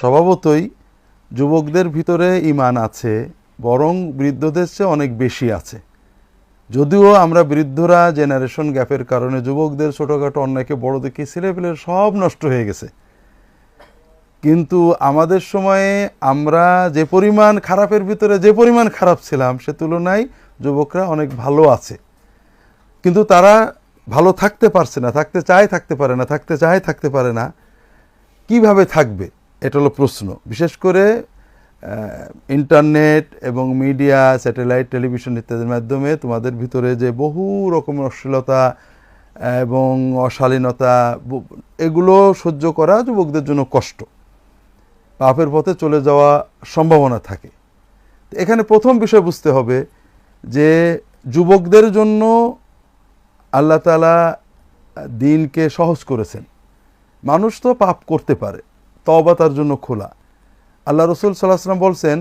স্বভাবতই যুবকদের ভিতরে ইমান আছে, বরং বৃদ্ধদের চেয়ে অনেক বেশি আছে। যদিও আমরা বৃদ্ধরা জেনারেশন গ্যাপের কারণে যুবকদের ছোটোখাটো অন্যায়কে বড় দেখে ছেলেপেলের সব নষ্ট হয়ে গেছে। কিন্তু আমাদের সময়ে আমরা যে পরিমাণ খারাপের ভিতরে যে পরিমাণ খারাপ ছিলাম, সে তুলনায় যুবকরা অনেক ভালো আছে। কিন্তু তারা ভালো থাকতে পারছে না, থাকতে চায় থাকতে পারে না, থাকতে চায় থাকতে পারে না। কীভাবে থাকবে? এটা হলো প্রশ্ন। বিশেষ করে ইন্টারনেট এবং মিডিয়া, স্যাটেলাইট, টেলিভিশন ইত্যাদির মাধ্যমে তোমাদের ভিতরে যে বহু রকমের অশ্লীলতা এবং অশালীনতা এগুলো সহ্য করা যুবকদের জন্য কষ্ট। পাপের পথে চলে যাওয়া সম্ভাবনা থাকে। এখানে প্রথম বিষয় বুঝতে হবে যে যুবকদের জন্য আল্লাহ তালা দিনকে সহজ করেছেন। মানুষ তো পাপ করতে পারে। তবা তার জন্য খোলা। আল্লাহ রসুল সাল্লাহ সাল্লাম বলছেন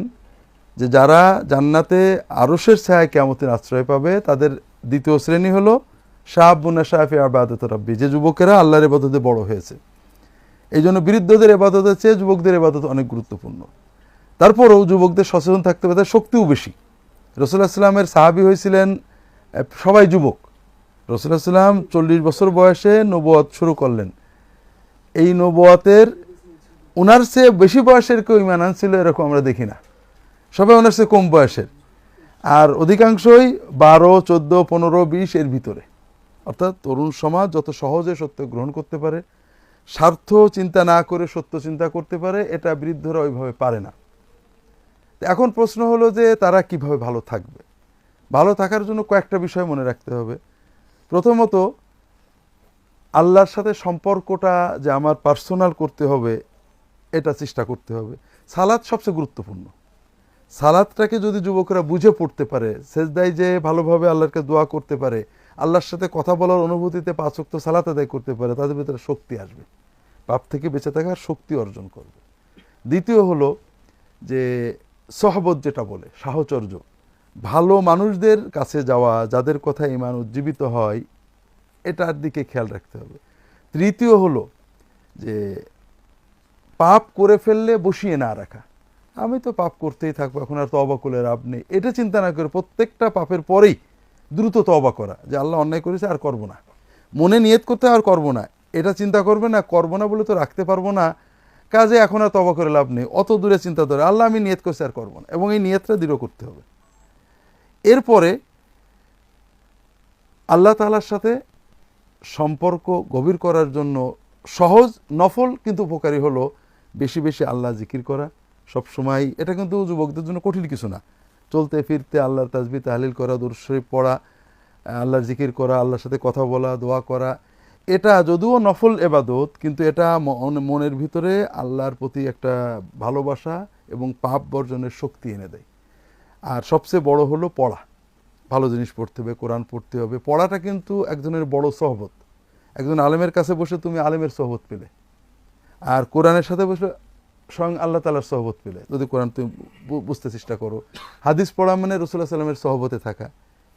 যে যারা জান্নাতে আরসের ছায়া কেমতের আশ্রয় পাবে, তাদের দ্বিতীয় শ্রেণি হলো শাহ বুনা শাহফি আবাদত রব্বি, যে যুবকেরা আল্লাহর এবাদতে বড় হয়েছে। এই জন্য বৃদ্ধদের এবাদতের চেয়ে যুবকদের এবাদত অনেক গুরুত্বপূর্ণ। তারপরেও যুবকদের সচেতন থাকতে হবে, তাদের শক্তিও বেশি। রসুল্লাহ সাহাবি হয়েছিলেন সবাই যুবক। রসুল্লাহ সাল্লাম চল্লিশ বছর বয়সে নবুয়াত শুরু করলেন। এই নবুয়াতের ওনার চেয়ে বেশি বয়সের কেউ ইমান আনছিল এরকম আমরা দেখি না। সবাই ওনার চেয়ে কম বয়সের। আর অধিকাংশই বারো, চোদ্দ, পনেরো, বিশ এর ভিতরে। অর্থাৎ তরুণ সমাজ যত সহজে সত্য গ্রহণ করতে পারে, স্বার্থ চিন্তা না করে সত্য চিন্তা করতে পারে, এটা বৃদ্ধরা ওইভাবে পারে না। এখন প্রশ্ন হলো যে তারা কীভাবে ভালো থাকবে? ভালো থাকার জন্য কয়েকটা বিষয় মনে রাখতে হবে। প্রথমত, আল্লাহর সাথে সম্পর্কটা যে আমার পার্সোনাল করতে হবে এটা চেষ্টা করতে হবে। সালাদ সবচেয়ে গুরুত্বপূর্ণ। সালাদটাকে যদি যুবকরা বুঝে পড়তে পারে সেজদাই যে ভালোভাবে আল্লাহকে দোয়া করতে পারে, আল্লাহর সাথে কথা বলার অনুভূতিতে পাঁচক্ত সালাত আদায় করতে পারে, তাদের ভিতরে শক্তি আসবে। পাপ থেকে বেঁচে থাকার শক্তি অর্জন করবে। দ্বিতীয় হলো যে সহবত যেটা বলে, সাহচর্য। ভালো মানুষদের কাছে যাওয়া, যাদের কথা ইমান উজ্জীবিত হয়, এটার দিকে খেয়াল রাখতে হবে। তৃতীয় হলো যে পাপ করে ফেললে বসিয়ে না রাখা। আমি তো পাপ করতেই থাকব, এখন আর তবা করে লাভ নেই। এটা চিন্তা না করে প্রত্যেকটা পাপের পরেই দ্রুত তবা করা, যে আল্লাহ অন্যায় করেছে আর করব না। মনে নিয়ত করতে আর করব না। এটা চিন্তা করবে না, করব না বলে তো রাখতে পারব না। কাজে এখন আর তবা করে লাভ নেই। অত দূরে চিন্তা ধরে, আল্লাহ আমি নিয়ত করছি আর করব না। এবং এই নিয়তটা দৃঢ় করতে হবে। এরপরে আল্লাহ তালার সাথে সম্পর্ক গভীর করার জন্য সহজ, নফল, কিন্তু উপকারী হলো বেশি বেশি আল্লাহ জিকির করা, সব সময় এটা কিন্তু যুবকদের জন্য কঠিন কিছু না। চলতে ফিরতে আল্লাহর তাজবি তাহলিল করা দুরশরীফ পড়া, আল্লাহর জিকির করা, আল্লাহর সাথে কথা বলা, দোয়া করা, এটা যদিও নফল এবাদত, কিন্তু এটা মন- মনের ভিতরে আল্লাহর প্রতি একটা ভালোবাসা এবং পাপ বর্জনের শক্তি এনে দেয়। আর সবচেয়ে বড় হলো পড়া। ভালো জিনিস পড়তে হবে, কোরআন পড়তে হবে। পড়াটা কিন্তু একজনের বড় সহবত। একজন আলেমের কাছে বসে তুমি আলেমের সহবত পেলে। আর কোরআনের সাথে বসলে স্বয়ং আল্লাহ তালার সহবত পেলে। যদি কোরআন তুমি বুঝতে চেষ্টা করো, হাদিস পড়া মানে রসুল্লাহ সাল্লামের সহবতে থাকা,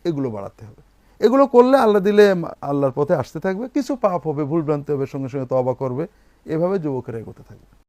এগুলো বাড়াতে হবে। এগুলো করলে আল্লাহ দিলে আল্লাহর পথে আসতে থাকবে, কিছু পাপ হবে ভুলভ্রান্তি হবে, সঙ্গে সঙ্গে তবা করবে, এভাবে যুবকেরা এগোতে থাকবে।